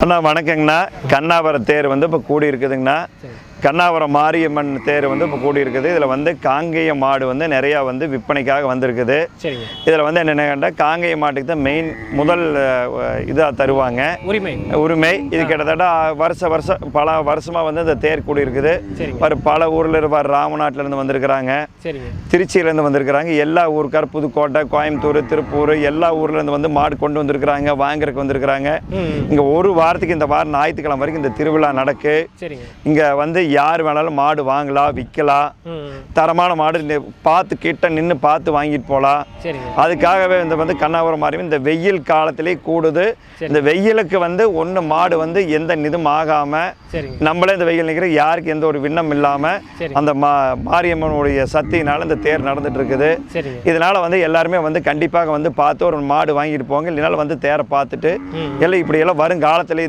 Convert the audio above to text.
அண்ணா வணக்கங்கண்ணா. கண்ணாபுரம் தேர் வந்து இப்போ கூடி இருக்குதுங்கண்ணா கண்ணாவரம் மாரியம்மன் தேர் வந்து இப்போ கூடி இருக்குது இதில் வந்து காங்கேய மாடு வந்து நிறையா வந்து விற்பனைக்காக வந்திருக்குது. சரிங்க. இதில் வந்து என்னென்ன கேட்டால் காங்கேய மாட்டுக்கு தான் மெயின் முதல் இதாக தருவாங்க. உரிமை. உரிமை. இது கிட்டத்தட்ட வருஷ வருஷம் பல வருஷமாக வந்து இந்த தேர் கூடி இருக்குது சரிங்க. ஒரு பல ஊரில் இருப்பார் ராமநாட்டிலேருந்து வந்திருக்கிறாங்க. திருச்சியிலேருந்து வந்திருக்கிறாங்க. எல்லா ஊருக்கார் புதுக்கோட்டை கோயம்புத்தூர் திருப்பூர் எல்லா ஊர்லேருந்து வந்து மாடு கொண்டு வந்திருக்கிறாங்க வாங்குறதுக்கு வந்திருக்கிறாங்க. இங்கே ஒரு வாரத்துக்கு இந்த வாரம் ஞாயிற்றுக்கிழமை வரைக்கும் இந்த திருவிழா நடக்கு. இங்கே வந்து யார் வேணாலும் மாடு வாங்கலாம் விற்கலாம் தரமான மாடு இந்த பார்த்து கிட்ட நின்று பார்த்து வாங்கிட்டு போகலாம் அதுக்காகவே இந்த வந்து கண்ணாபுரம் மாதிரி இந்த வெயில் காலத்திலே கூடுது. இந்த வெயிலுக்கு வந்து ஒன்று மாடு வந்து எந்த நிதும் ஆகாமல் நம்மளே இந்த வெயில் நிற்கிற யாருக்கு எந்த ஒரு விண்ணம் இல்லாமல். அந்த மா மாரியம்மனுடைய சக்தியினால இந்த தேர் நடந்துட்டு இருக்குது இதனால வந்து எல்லாருமே வந்து கண்டிப்பாக வந்து பார்த்து ஒரு மாடு வாங்கிட்டு போங்க. இல்லைனாலும் வந்து தேரை பார்த்துட்டு எல்லாம் இப்படியெல்லாம் வருங்காலத்தில் இந்த